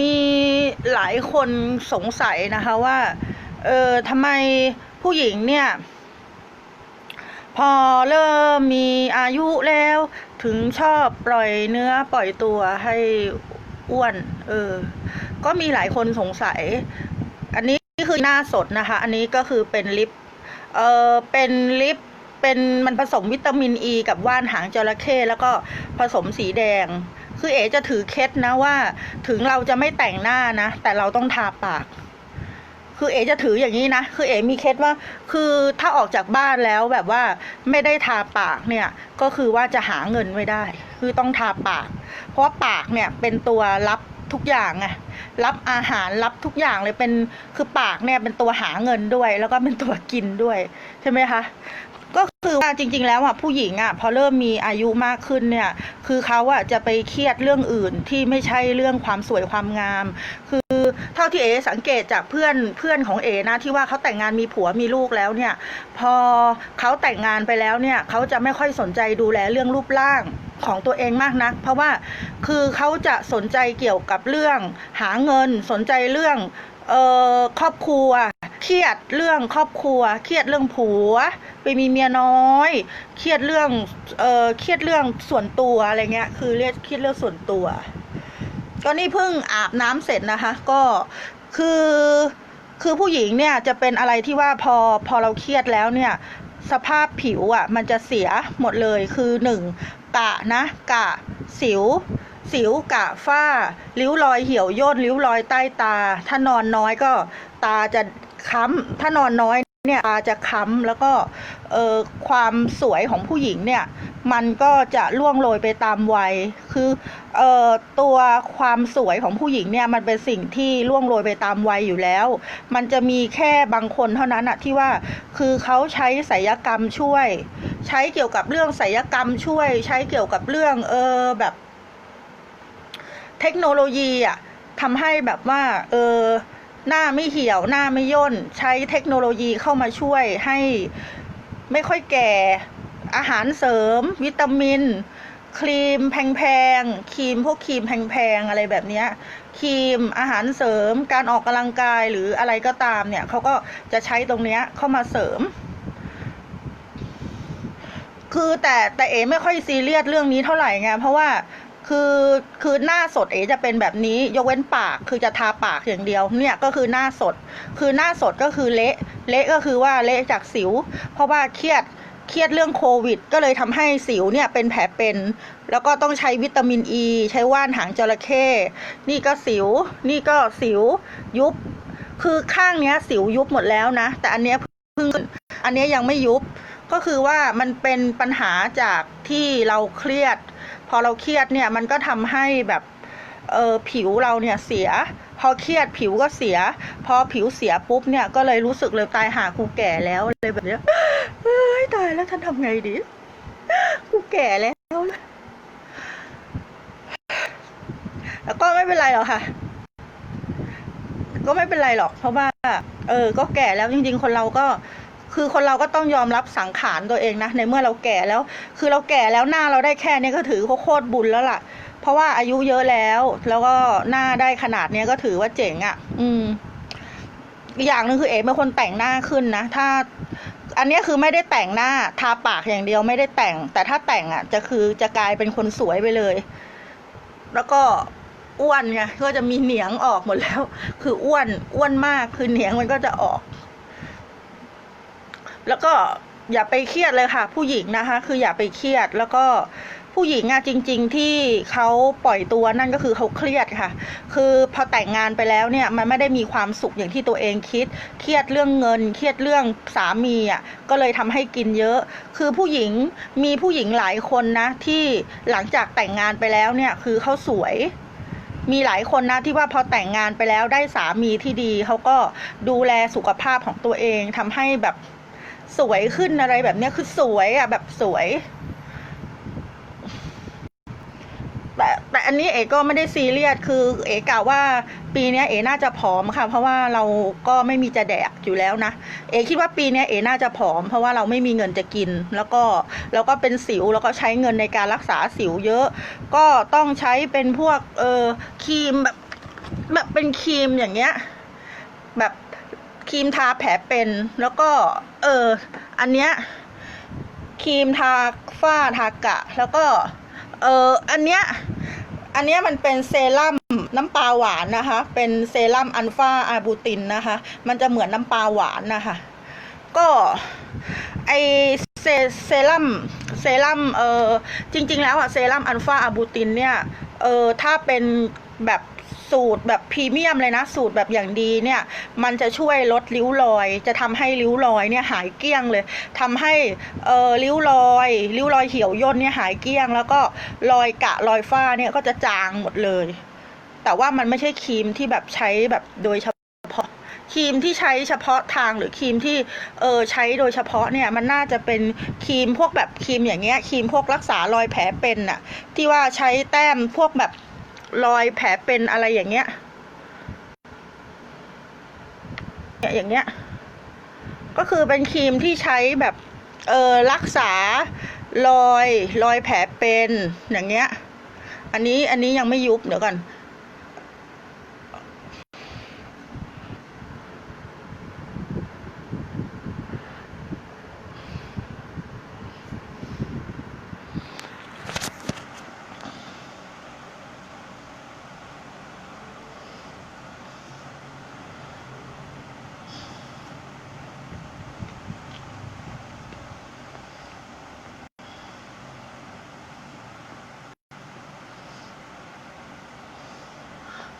มีหลายคนสงสัยนะคะว่า เออทำไมผู้หญิงเนี่ย พอเริ่มมีอายุแล้ว ถึงชอบปล่อยเนื้อปล่อยตัวให้อ้วน เออ ก็มีหลายคนสงสัย อันนี้คือหน้าสดนะคะ อันนี้ก็คือเป็นลิป เออเป็นลิปเป็นมันผสมวิตามินอ e ีกับว่านหางจระเข้แล้วก็ผสมสีแดง คือเอ๋จะถือเคล็ดนะว่า ถึงเราจะไม่แต่งหน้านะ แต่เราต้องทาปาก คือเอ๋จะถืออย่างนี้นะ คือเอ๋มีเคล็ดว่า คือถ้าออกจากบ้านแล้วแบบว่าไม่ได้ทาปากเนี่ย ก็คือว่าจะหาเงินไม่ได้ คือต้องทาปาก เพราะปากเนี่ยเป็นตัวรับทุกอย่างไงรับอาหารรับทุกอย่างเลยเป็นคือปากเนี่ยเป็นตัวหาเงินด้วย แล้วก็เป็นตัวกินด้วย ใช่ไหมคะ ก็คือว่าจริง ๆ แล้วอะผู้หญิงอะพอเริ่มมีอายุมากขึ้นเนี่ย คือเขาอะจะไปเครียดเรื่องอื่นที่ไม่ใช่เรื่องความสวยความงาม คือเท่าที่เอสังเกตจากเพื่อนเพื่อนของเอนะที่ว่าเขาแต่งงานมีผัวมีลูกแล้วเนี่ย พอเขาแต่งงานไปแล้วเนี่ยเขาจะไม่ค่อยสนใจดูแลเรื่องรูปร่างของตัวเองมากนัก เพราะว่าคือเขาจะสนใจเกี่ยวกับเรื่อง หาเงินสนใจเรื่องเอ่อครอบครัว เครียดเรื่องครอบครัว เครียดเรื่องผัว ไปมีเมียน้อย เครียดเรื่อง เอ่อเครียดเรื่องส่วนตัวอะไรเงี้ย คือเรียกเครียดเรื่องส่วนตัว ก็นี่เพิ่งอาบน้ำเสร็จนะคะ ก็คือคือผู้หญิงเนี่ยจะเป็นอะไรที่ว่าพอพอเราเครียดแล้วเนี่ย สภาพผิวอะ มันจะเสียหมดเลยคือหนึ่งกะนะ กะ สิว สิวกะฝ้า ริ้วรอยเหี่ยวย่นริ้วรอยใต้ตา ถ้านอนน้อยก็ ตาจะค้ำถ้านอนน้อยเนี่ยตาจะค้ำแล้วก็ ออความสวยของผู้หญิงเนี่ยมันก็จะล่วงโรยไปตามวัย คือเอ่อตัวความสวยของผู้หญิงเนี่ยมันเป็นสิ่งที่ล่วงโรยไปตามวัยอยู่แล้ว มันจะมีแค่บางคนเท่านั้นอะที่ว่าคือเขาใช้ศัลยกรรมช่วย ใช้เกี่ยวกับเรื่องศัลยกรรมช่วย ใช้เกี่ยวกับเรื่องเออแบบ เทคโนโลยีอะทำให้แบบว่าเออหน้าไม่เหี่ยวหน้าไม่ย่น ใช้เทคโนโลยีเข้ามาช่วยให้ ไม่ค่อยแก่ อาหารเสริม วิตามิน ครีมแพงๆครีมพวกครีมแพงๆอะไรแบบนี้ครีมอาหารเสริม การออกกำลังกายหรืออะไรก็ตามเนี่ยเขาก็จะใช้ตรงเนี้ยเข้ามาเสริม คือแต่แต่เอไม่ค่อยซีเรียสเรื่องนี้เท่าไหร่ไงเพราะว่า คือคือหน้าสดเอจะเป็นแบบนี้ยกเว้นปากคือจะทาปากอย่างเดียวเนี่ยก็คือหน้าสด คือหน้าสดก็คือเละเละก็คือว่าเละจากสิว เพราะว่าเครียดเครียดเรื่องโควิด ก็เลยทำให้สิวเนี่ยเป็นแผลเป็น แล้วก็ต้องใช้วิตามินอ e, ีใช้ว่านหางจระเข้นี่ก็สิว นี่ก็สิวยุบ คือข้างเนี้ยสิวยุบหมดแล้วนะ แต่อันเนี้ยเพิ่งอันเนี้ยยังไม่ยุบ ก็คือว่ามันเป็นปัญหาจากที่เราเครียด พอเราเครียดเนี่ยมันก็ทำให้แบบเออผิวเราเนี่ยเสีย พอเครียดผิวก็เสีย พอผิวเสียปุ๊บเนี่ยก็เลยรู้สึกเลยตายหากูแก่แล้วเลยแบบเนี้ยเฮ้ยตายแล้วฉันทำไงดีกูแก่แล้ว แล้วก็ไม่เป็นไรหรอกค่ะ ก็ไม่เป็นไรหรอกเพราะว่า เออ ก็แก่แล้วจริง ๆ คนเราก็ คือคนเราก็ต้องยอมรับสังขารตัวเองนะ ในเมื่อเราแก่แล้ว คือเราแก่แล้วหน้าเราได้แค่นี้ก็ถือโคตรบุญแล้วล่ะ เพราะว่าอายุเยอะแล้ว แล้วก็หน้าได้ขนาดเนี้ก็ถือว่าเจ๋งอะ่ะ อืมอีกอย่างหนึ่งคือเอ๋เป็นคนแต่งหน้าขึ้นนะ ถ้า อันนี้คือไม่ได้แต่งหน้าทาปากอย่างเดียวไม่ได้แต่ง แต่ถ้าแต่งอะ จะคือจะกลายเป็นคนสวยไปเลย แล้วก็อ้วนไงก็จะมีเหนียงออกหมดแล้ว คืออ้วนอ้วนมากคือเหนียงมันก็จะออก แล้วก็อย่าไปเครียดเลยค่ะ ผู้หญิงนะคะ คืออย่าไปเครียดแล้วก็ผู้หญิงอะจริง ๆ ที่เขาปล่อยตัวนั่นก็คือเขาเครียดค่ะ คือพอแต่งงานไปแล้วเนี่ยมันไม่ได้มีความสุขอย่างที่ตัวเองคิด เครียดเรื่องเงิน เครียดเรื่องสามีอะก็เลยทำให้กินเยอะ คือผู้หญิงมีผู้หญิงหลายคนนะที่หลังจากแต่งงานไปแล้วเนี่ยคือเขาสวยมีหลายคนนะที่ว่าพอแต่งงานไปแล้วได้สามีที่ดีเขาก็ดูแลสุขภาพของตัวเองทำให้แบบ สวยขึ้นอะไรแบบเนี้ยคือสวยอะแบบสวย แต่แต่อันนี้เอ๋ก็ไม่ได้ซีเรียสคือ เอ๋กล่าวว่าปีนี้เอ๋น่าจะผอมค่ะ เพราะว่าเราก็ไม่มีจะแดกอยู่แล้วนะเอ๋คิดว่าปีนี้เอ๋น่าจะผอม เพราะว่าเราไม่มีเงินจะกิน แล้วก็แล้วก็เป็นสิวแล้วก็ใช้เงินในการรักษาสิวเยอะ ก็ต้องใช้เป็นพวกเออครีมแบบแบบเป็นครีมอย่างเงี้ย แบบ ครีมทาแผลเป็นแล้วก็เอออันเนี้ยครีมทาฝ้าทากะ แล้วก็เอออันเนี้ยอันเนี้ยมันเป็นเซรั่มน้ำปลาหวานนะคะ เป็นเซรั่มอัลฟาอาบูตินนะคะ มันจะเหมือนน้ำปลาหวานนะคะ ก็ไอเซเซรั่มเซรั่มเออจริง ๆ แล้วอะเซรั่มอัลฟาอาบูตินเนี่ยเออถ้าเป็นแบบ สูตรแบบพรีเมียมเลยนะ สูตรแบบอย่างดีเนี่ย มันจะช่วยลดริ้วรอย จะทำให้ริ้วรอยเนี่ยหายเกลี้ยงเลยทำให้เออริ้วรอยริ้วรอยเหี่ยวย่นเนี่ยหายเกลี้ยง แล้วก็รอยกะรอยฝ้าเนี่ยก็จะจางหมดเลย แต่ว่ามันไม่ใช่ครีมที่แบบใช้แบบโดยเฉพาะครีมที่ใช้เฉพาะทางหรือครีมที่เออใช้โดยเฉพาะเนี่ยมันน่าจะเป็นครีมพวกแบบครีมอย่างเงี้ยครีมพวกรักษารอยแผลเป็นน่ะที่ว่าใช้แต้มพวกแบบ รอยแผลเป็นอะไรอย่างเงี้ยเนี่ยอย่างเงี้ย ก็คือเป็นครีมที่ใช้แบบเออรักษารอยรอยแผลเป็นอย่างเงี้ย อันนี้อันนี้ยังไม่ยุบเดี๋ยวก่อน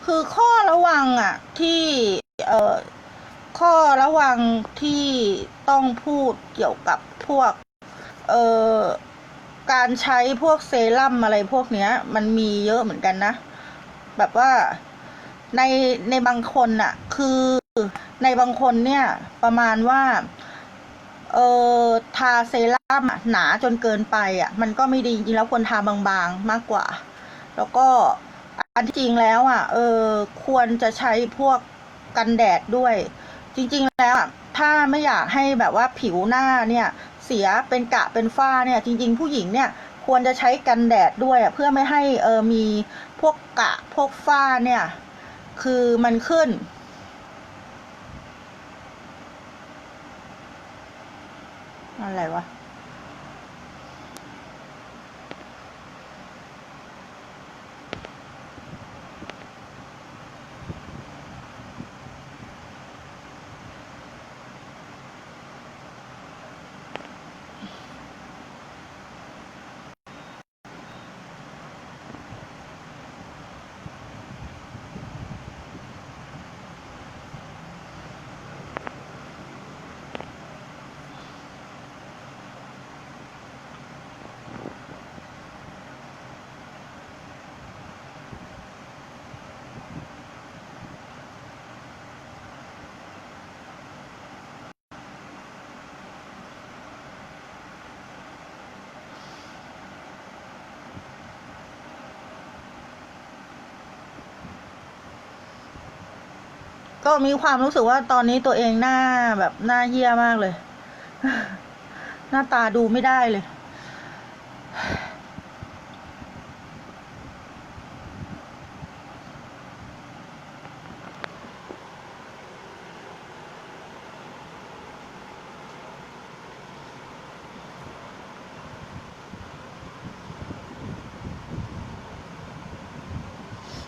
คือข้อระวังอะที่เอ่อข้อระวังที่ต้องพูดเกี่ยวกับพวกเอ่อการใช้พวกเซรั่มอะไรพวกเนี้ย มันมีเยอะเหมือนกันนะ แบบว่าในในบางคนอะคือในบางคนเนี่ย ประมาณว่า เออทาเซรั่มหนาจนเกินไปอะมันก็ไม่ดีจริงแล้วควรทาบางๆมากกว่า แล้วก็ อันที่จริงแล้วอะ เออควรจะใช้พวกกันแดดด้วย จริง ๆ แล้วอะถ้าไม่อยากให้แบบว่าผิวหน้าเนี่ย เสียเป็นกะเป็นฝ้าเนี่ย จริง ๆ ผู้หญิงเนี่ยควรจะใช้กันแดดด้วยอะเพื่อไม่ให้เออมีพวกกะพวกฝ้าเนี่ย คือมันขึ้นอะไรวะ ก็มีความรู้สึกว่าตอนนี้ตัวเองหน้าแบบหน้าเหี้ยมากเลย หน้าตาดูไม่ได้เลย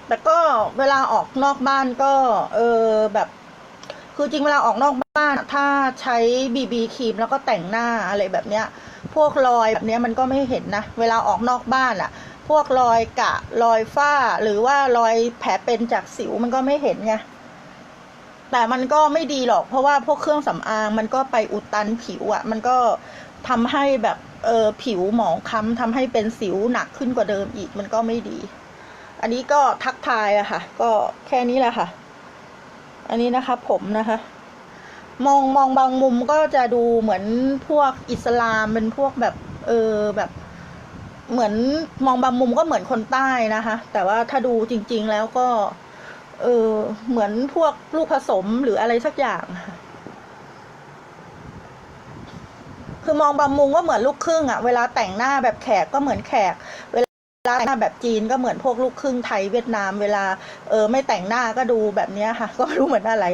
แต่ก็เวลาออกนอกบ้านก็เออแบบ คือจริงเวลาออกนอกบ้าน ถ้าใช้บีบีครีมแล้วก็แต่งหน้าอะไรแบบเนี้ย พวกรอยแบบเนี้ยมันก็ไม่เห็นนะ เวลาออกนอกบ้านอะพวกรอยกะรอยฝ้า หรือว่ารอยแผลเป็นจากสิวมันก็ไม่เห็นไงแต่มันก็ไม่ดีหรอก เพราะว่าพวกเครื่องสำอางมันก็ไปอุดตันผิวอะ่ะ มันก็ทำให้แบบเออผิวหมองคล้ำทำให้เป็นสิวหนักขึ้นกว่าเดิมอีกมันก็ไม่ดี อันนี้ก็ทักทายอะค่ะ ก็แค่นี้แหละค่ะ อันนี้นะคะ ผมนะคะ มองมองบางมุมก็จะดูเหมือนพวกอิสลามเป็นพวกแบบ เออแบบ เหมือนมองบางมุมก็เหมือนคนใต้นะคะ แต่ว่าถ้าดูจริง ๆ แล้วก็ เออเหมือนพวกลูกผสมหรืออะไรสักอย่างค่ะคือมองบางมุมก็เหมือนลูกครึ่งอะเวลาแต่งหน้าแบบแขกก็เหมือนแขกเวลา หน้าแบบจีนก็เหมือนพวกลูกครึ่งไทยเวียดนามเวลาเออไม่แต่งหน้าก็ดูแบบนี้ค่ะ ก็ไม่รู้เหมือนอะไร